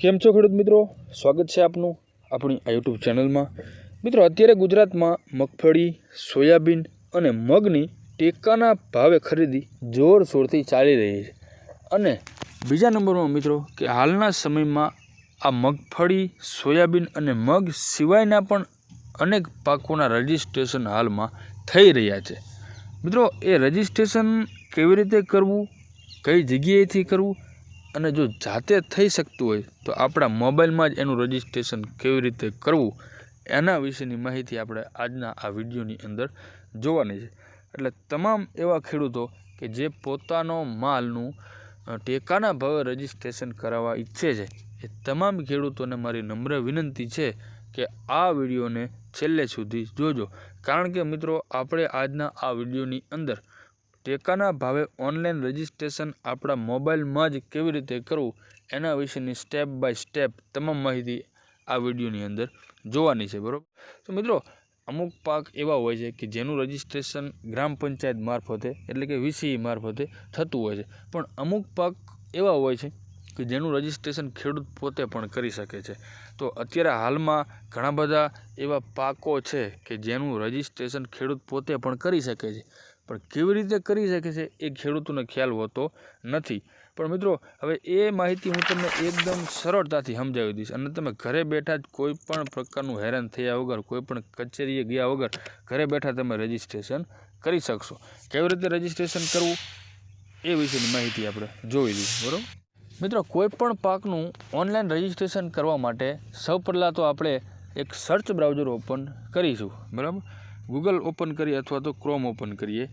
કેમ છો ખેડૂત મિત્રો? સ્વાગત છે આપનું આપણી આ યુટ્યુબ ચેનલમાં. મિત્રો, અત્યારે ગુજરાતમાં મગફળી, સોયાબીન અને મગની ટેકાના ભાવે ખરીદી જોરશોરથી ચાલી રહી છે. અને બીજા નંબરમાં મિત્રો, કે હાલના સમયમાં આ મગફળી, સોયાબીન અને મગ સિવાયના પણ અનેક પાકોના રજિસ્ટ્રેશન હાલમાં થઈ રહ્યા છે. મિત્રો, એ રજિસ્ટ્રેશન કેવી રીતે કરવું, કઈ જગ્યાએથી કરવું અને જો જાતે થઈ શકતું હોય તો આપણા મોબાઈલમાં જ એનું રજિસ્ટ્રેશન કેવી રીતે કરવું, એના વિશેની માહિતી આપણે આજના આ વિડીયોની અંદર જોવાની છે. એટલે તમામ એવા ખેડૂતો કે જે પોતાનો માલનું ટેકાના ભાવે રજિસ્ટ્રેશન કરાવવા ઈચ્છે છે, એ તમામ ખેડૂતોને મારી નમ્ર વિનંતી છે કે આ વિડીયોને છેલ્લે સુધી જોજો. કારણ કે મિત્રો, આપણે આજના આ વિડીયોની અંદર ટેકાના ભાવે ઓનલાઈન રજિસ્ટ્રેશન આપણા મોબાઈલમાં જ કેવી રીતે કરવું એના વિશેની સ્ટેપ બાય સ્ટેપ તમામ માહિતી આ વિડીયોની અંદર જોવાની છે, બરાબર? તો મિત્રો, અમુક પાક એવા હોય છે કે જેનું રજિસ્ટ્રેશન ગ્રામ પંચાયત મારફતે એટલે કે વીસીઈ મારફતે થતું હોય છે. પણ અમુક પાક એવા હોય છે કે જેનું રજિસ્ટ્રેશન ખેડૂત પોતે પણ કરી શકે છે. તો અત્યારે હાલમાં ઘણા બધા એવા પાકો છે કે જેનું રજિસ્ટ્રેશન ખેડૂત પોતે પણ કરી શકે છે. પણ કેવી રીતે કરી શકે છે એ ખેડૂતોને ખ્યાલ હોતો નથી. પણ મિત્રો, હવે એ માહિતી હું તમને એકદમ સરળતાથી સમજાવી દઈશ. અને તમે ઘરે બેઠા જ કોઈ પણ પ્રકારનું હેરાન થયા વગર, કોઈ પણ કચેરીએ ગયા વગર ઘરે બેઠા તમે રજિસ્ટ્રેશન કરી શકશો. કેવી રીતે રજિસ્ટ્રેશન કરવું? એ વિશેની માહિતી આપણે જોઈ લઈએ બરાબર? મિત્રો કોઈપણ પાકનું ઓનલાઈન રજિસ્ટ્રેશન કરવા માટે સૌ પહેલાં તો આપણે એક સર્ચ બ્રાઉઝર ઓપન કરીશું, બરાબર? ગૂગલ ઓપન કરીએ અથવા તો ક્રોમ ઓપન કરીએ.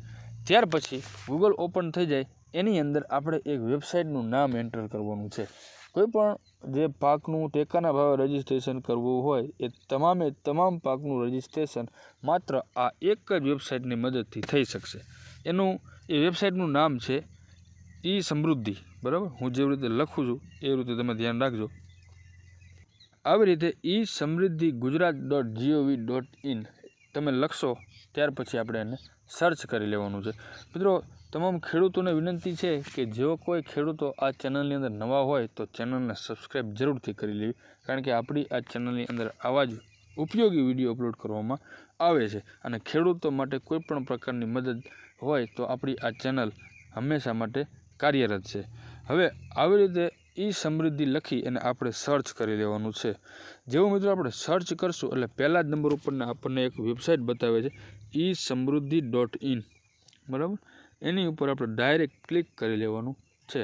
ત્યાર પછી ગૂગલ ઓપન થઈ જાય, એની અંદર આપણે એક વેબસાઇટનું નામ એન્ટર કરવાનું છે. કોઈ પણ જે પાકનું ટેકાના ભાવે રજિસ્ટ્રેશન કરવું હોય, એ તમામે તમામ પાકનું રજિસ્ટ્રેશન માત્ર આ એક જ વેબસાઇટની મદદથી થઈ શકશે. એનું, એ વેબસાઇટનું નામ છે ઈ સમૃદ્ધિ. બરાબર? હું જેવી રીતે લખું છું, એ રીતે તમે ધ્યાન રાખજો. આવી રીતે e Samruddhi Gujarat dot gov dot in તમે લખશો, ત્યાર પછી આપણે એને સર્ચ કરી લેવાનું છે. મિત્રો, તમામ ખેડૂતોને વિનંતી છે કે જો કોઈ ખેડૂતો આ ચેનલની અંદર નવા હોય તો ચેનલને સબસ્ક્રાઈબ જરૂરથી કરી લેવી, કારણ કે આપણી આ ચેનલની અંદર આવા જ ઉપયોગી વીડિયો અપલોડ કરવામાં આવે છે. અને ખેડૂતો માટે કોઈપણ પ્રકારની મદદ હોય તો આપણી આ ચેનલ હંમેશા માટે કાર્યરત છે. હવે, આવી રીતે ઈ સમૃદ્ધિ લખી અને આપણે સર્ચ કરી લેવાનું છે. જેવું મિત્રો આપણે સર્ચ કરશું, એટલે પહેલા જ નંબર ઉપરને આપણને એક વેબસાઇટ બતાવે છે, ઈ સમૃદ્ધિ ડોટ ઇન બરાબર? એની ઉપર આપણે ડાયરેક્ટ ક્લિક કરી લેવાનું છે.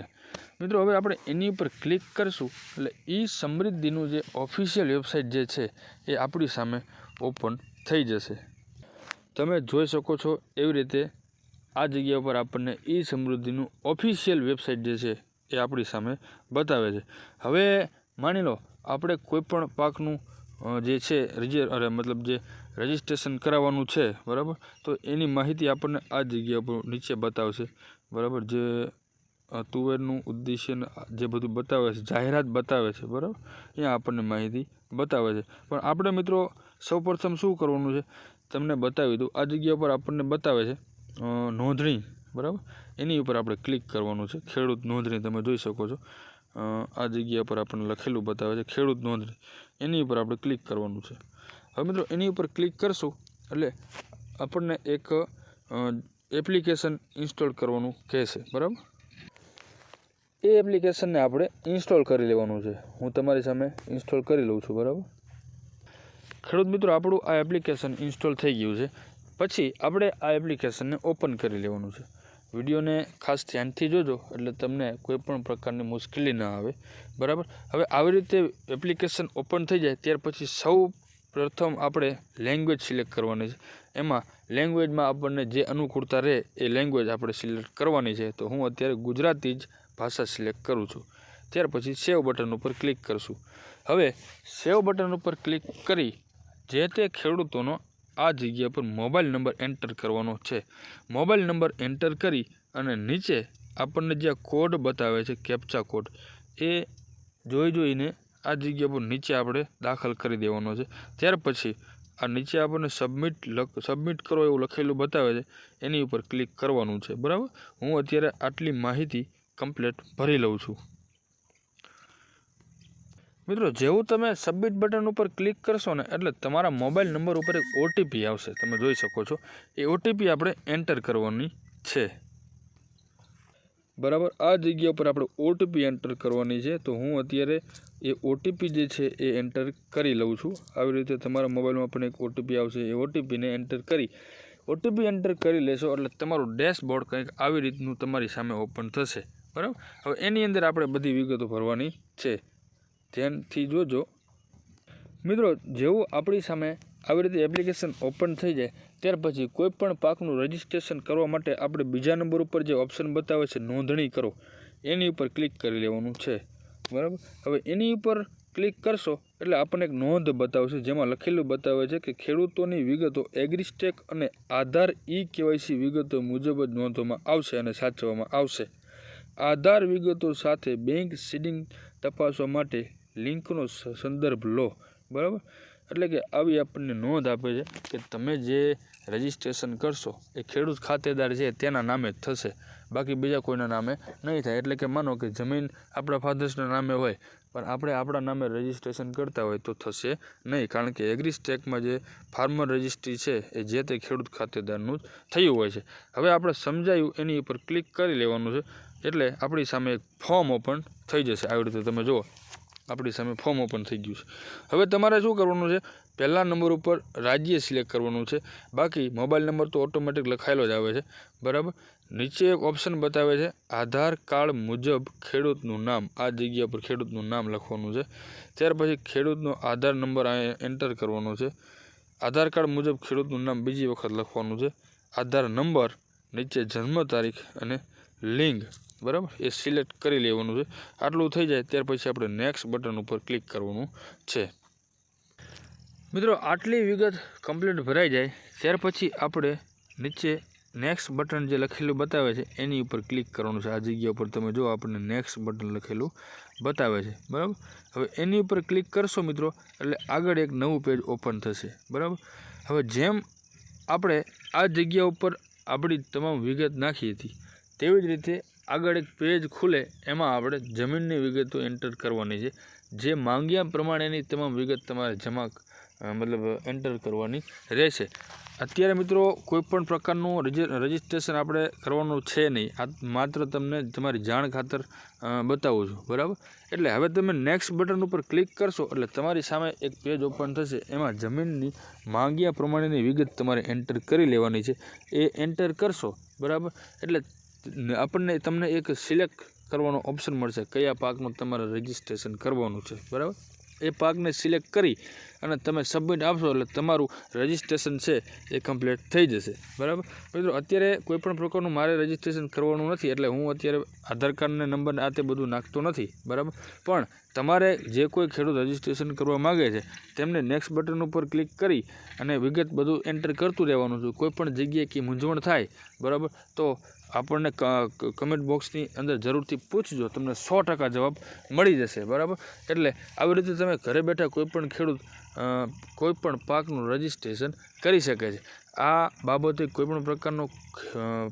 મિત્રો, હવે આપણે એની ઉપર ક્લિક કરશું, એટલે ઈ સમૃદ્ધિનું જે ઓફિશિયલ વેબસાઇટ જે છે, એ આપણી સામે ઓપન થઈ જશે. તમે જોઈ શકો છો એવી રીતે આ જગ્યા ઉપર આપણને ઈ સમૃદ્ધિનું ઓફિશિયલ વેબસાઇટ જે છે એ આપણી સામે બતાવે છે. હવે માની લો, આપણે કોઈ પણ પાકનું જે છે અરે, મતલબ જે રજિસ્ટ્રેશન કરાવવાનું છે, બરાબર? તો એની માહિતી આપણને આ જગ્યા પર નીચે બતાવશે. બરાબર? જે તુવેરનું ઉદ્દેશ્ય જે બધું બતાવે છે, જાહેરાત બતાવે છે, બરાબર? અહીંયા આપણને માહિતી બતાવે છે. પણ આપણે મિત્રો, સૌપ્રથમ શું કરવાનું છે? તમને બતાવી દઉં. આ જગ્યા પર આપણને બતાવે છે નોંધણી. બરાબર? એની ઉપર આપણે ક્લિક કરવાનું છે. ખેડૂત નોંધણી તમે જોઈ શકો છો. આ જગ્યા પર આપણને લખેલું બતાવે છે, ખેડૂત નોંધણી. એની ઉપર આપણે ક્લિક કરવાનું છે. હવે મિત્રો, એની ઉપર ક્લિક કરશું એટલે આપણને એક એપ્લિકેશન ઇન્સ્ટોલ કરવાનું કહેશે. બરાબર? એ એપ્લિકેશનને આપણે ઇન્સ્ટોલ કરી લેવાનું છે. હું તમારી સામે ઇન્સ્ટોલ કરી લઉં છું. બરાબર? ખેડૂત મિત્રો, આપણું આ એપ્લિકેશન ઇન્સ્ટોલ થઈ ગયું છે. પછી આપણે આ એપ્લિકેશનને ઓપન કરી લેવાનું છે. વિડીયોને ખાસ ધ્યાનથી જોજો, એટલે તમને કોઈ પણ પ્રકારની મુશ્કેલી ન આવે. બરાબર? હવે આવી રીતે એપ્લિકેશન ઓપન થઈ જાય, ત્યાર પછી સૌ પ્રથમ આપણે લેંગ્વેજ સિલેક્ટ કરવાની છે. એમાં લેંગ્વેજમાં આપણને જે અનુકૂળતા રહે, એ લેંગ્વેજ આપણે સિલેક્ટ કરવાની છે. તો હું અત્યારે ગુજરાતી જ ભાષા સિલેક્ટ કરું છું. ત્યાર પછી સેવ બટન ઉપર ક્લિક કરશું. હવે સેવ બટન ઉપર ક્લિક કરી, જે તે ખેડૂતોનો આ જગ્યા પર મોબાઈલ નંબર એન્ટર કરવાનો છે. મોબાઈલ નંબર એન્ટર કરી અને નીચે આપણને જે કોડ બતાવે છે, કેપ્ચા કોડ, એ જોઈ જોઈને આ જગ્યા પર નીચે આપણે દાખલ કરી દેવાનો છે. ત્યાર પછી આ નીચે આપણને સબમિટ સબમિટ કરો એવું લખેલું બતાવે છે. એની ઉપર ક્લિક કરવાનું છે. બરાબર? હું અત્યારે આટલી માહિતી કમ્પ્લેટ ભરી લઉં છું. મિત્રો, જેવું તમે સબમિટ બટન ઉપર ક્લિક કરશો ને, એટલે તમારા મોબાઈલ નંબર ઉપર એક ઓટીપી આવશે. તમે જોઈ શકો છો. એ ઓટીપી આપણે એન્ટર કરવાની છે. બરાબર? આ જગ્યા ઉપર આપણે ઓટીપી એન્ટર કરવાની છે. તો હું અત્યારે એ ઓટીપી જે છે એ એન્ટર કરી લઉં છું. આવી રીતે તમારા મોબાઈલમાં પણ એક ઓટીપી આવશે. એ ઓટીપીને એન્ટર કરી ઓટીપી એન્ટર કરી લેશો, એટલે તમારું ડેશબોર્ડ કંઈક આવી રીતનું તમારી સામે ઓપન થશે. બરાબર? હવે એની અંદર આપણે બધી વિગતો ભરવાની છે. ધ્યાનથી જોજો. મિત્રો, જેવું આપણી સામે આવી રીતે એપ્લિકેશન ઓપન થઈ જાય, ત્યાર પછી કોઈપણ પાકનું રજિસ્ટ્રેશન કરવા માટે આપણે બીજા નંબર ઉપર જે ઓપ્શન બતાવે છે, નોંધણી કરો. એની ઉપર ક્લિક કરી લેવાનું છે. બરાબર? હવે એની ઉપર ક્લિક કરશો, એટલે આપણને એક નોંધ બતાવશે, જેમાં લખેલું બતાવે છે કે ખેડૂતોની વિગતો એગ્રીસ્ટેક અને આધાર ઈ કેવાયસી વિગતો મુજબ જ નોંધવામાં આવશે અને સાચવવામાં આવશે. આધાર વિગતો સાથે બેંક સીડિંગ તપાસવા માટે લિંકનો સંદર્ભ લો, બરાબર? એટલે કે આવી આપણને નોંધ આપે છે કે તમે જે રજીસ્ટ્રેશન કરશો, એ ખેડૂત ખાતેદાર છે, તેના નામે જ થશે. બાકી બીજા કોઈના નામે નહીં થાય. એટલે કે માનો કે જમીન આપણા ફાધર્સના નામે હોય, પણ આપણે આપણા નામે રજીસ્ટ્રેશન કરતા હોય તો થશે નહીં. કારણ કે એગ્રીસ્ટેકમાં જે ફાર્મર રજિસ્ટ્રી છે, એ જે તે ખેડૂત ખાતેદારનું જ થયું હોય છે. હવે આપણે સમજાયું એની ઉપર ક્લિક કરી લેવાનું છે. એટલે આપણી સામે એક ફોર્મ ઓપન થઈ જશે. આવી રીતે તમે જુઓ. આપણી સામે ફોર્મ ઓપન થઈ ગયું છે. હવે તમારે શું કરવાનું છે? પહેલા નંબર ઉપર રાજ્ય સિલેક્ટ કરવાનું છે. બાકી મોબાઈલ નંબર તો ઓટોમેટિક લખાયેલો જ આવે છે. બરાબર? નીચે એક ઓપ્શન બતાવે છે, આધાર કાર્ડ મુજબ ખેડૂતનું નામ. આ જગ્યા પર ખેડૂતનું નામ લખવાનું છે. ત્યાર પછી ખેડૂતનો આધાર નંબર અહીંયા એન્ટર કરવાનો છે. આધાર કાર્ડ મુજબ ખેડૂતનું નામ બીજી વખત લખવાનું છે. આધાર નંબર નીચે જન્મ તારીખ અને લિંગ. બરાબર? એ સિલેક્ટ કરી લેવાનું છે. આટલું થઈ જાય ત્યાર પછી આપણે નેક્સ્ટ બટન ઉપર ક્લિક કરવાનું છે. મિત્રો, આટલી વિગત કમ્પ્લીટ ભરાઈ જાય, ત્યાર પછી આપણે નીચે નેક્સ્ટ બટન જે લખેલું બતાવે છે, એની ઉપર ક્લિક કરવાનું છે. આ જગ્યા ઉપર તમે જો, આપણને નેક્સ્ટ બટન લખેલું બતાવે છે. બરાબર? હવે એની ઉપર ક્લિક કરશો મિત્રો, એટલે આગળ એક નવું પેજ ઓપન થશે. બરાબર? હવે જેમ આપણે આ જગ્યા ઉપર આપણી તમામ વિગત નાખી હતી, તેવી જ રીતે આગળ એક પેજ ખુલે, એમાં આપણે જમીનની વિગતો એન્ટર કરવાની છે. જે માંગ્યા પ્રમાણેની તમામ વિગત તમારે જમા મતલબ એન્ટર કરવાની રહેશે. અત્યારે મિત્રો, કોઈપણ પ્રકારનું રજિસ્ટ્રેશન આપણે કરવાનું છે નહીં. આ માત્ર તમને તમારી જાણ ખાતર બતાવું છું. બરાબર? એટલે હવે તમે નેક્સ્ટ બટન ઉપર ક્લિક કરશો, એટલે તમારી સામે એક પેજ ઓપન થશે. એમાં જમીનની માંગ્યા પ્રમાણેની વિગત તમારે એન્ટર કરી લેવાની છે. એ એન્ટર કરશો. બરાબર? એટલે આપણને તમને એક સિલેક્ટ કરવાનો ઓપ્શન મળશે કયા પાકનું તમારે રજિસ્ટ્રેશન કરવાનું છે, બરાબર? એ પાકને સિલેક્ટ કરી અને તમે સબમિટ આપશો એટલે તમારું રજિસ્ટ્રેશન છે એ કમ્પ્લીટ થઈ જશે, બરાબર? મિત્રો, અત્યારે કોઈપણ પ્રકારનું મારે રજિસ્ટ્રેશન કરવાનું નથી એટલે હું અત્યારે આધાર કાર્ડને નંબર આ તે બધું નાખતો નથી, બરાબર? પણ તમારે જે કોઈ ખેડૂત રજિસ્ટ્રેશન કરવા માગે છે, તેમને નેક્સ્ટ બટન ઉપર ક્લિક કરી અને વિગત બધું એન્ટર કરતું રહેવાનું છે. કોઈપણ જગ્યાએ કે મૂંઝવણ થાય, બરાબર? તો આપણને કમેન્ટ બોક્સની અંદર જરૂરથી પૂછજો, તમને સો ટકા જવાબ મળી જશે, બરાબર? એટલે આવી રીતે તમે ઘરે બેઠા કોઈપણ ખેડૂત કોઈપણ કોઈ પણ પાકનું રજિસ્ટ્રેશન કરી શકે છે. આ બાબતે કોઈ પણ પ્રકારનો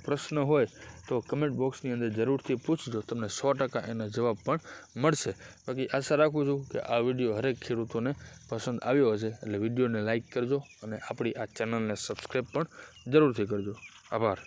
પ્રશ્ન હોય તો કમેન્ટ બોક્સની અંદર જરૂરથી પૂછજો, તમને સો ટકા એનો જવાબ પણ મળશે. બાકી આશા રાખું છું કે આ વીડિયો હરેક ખેડૂતોને પસંદ આવ્યો હશે, એટલે વિડીયોને લાઇક કરજો અને આપણી આ ચેનલને સબસ્ક્રાઈબ પણ જરૂરથી કરજો. આભાર.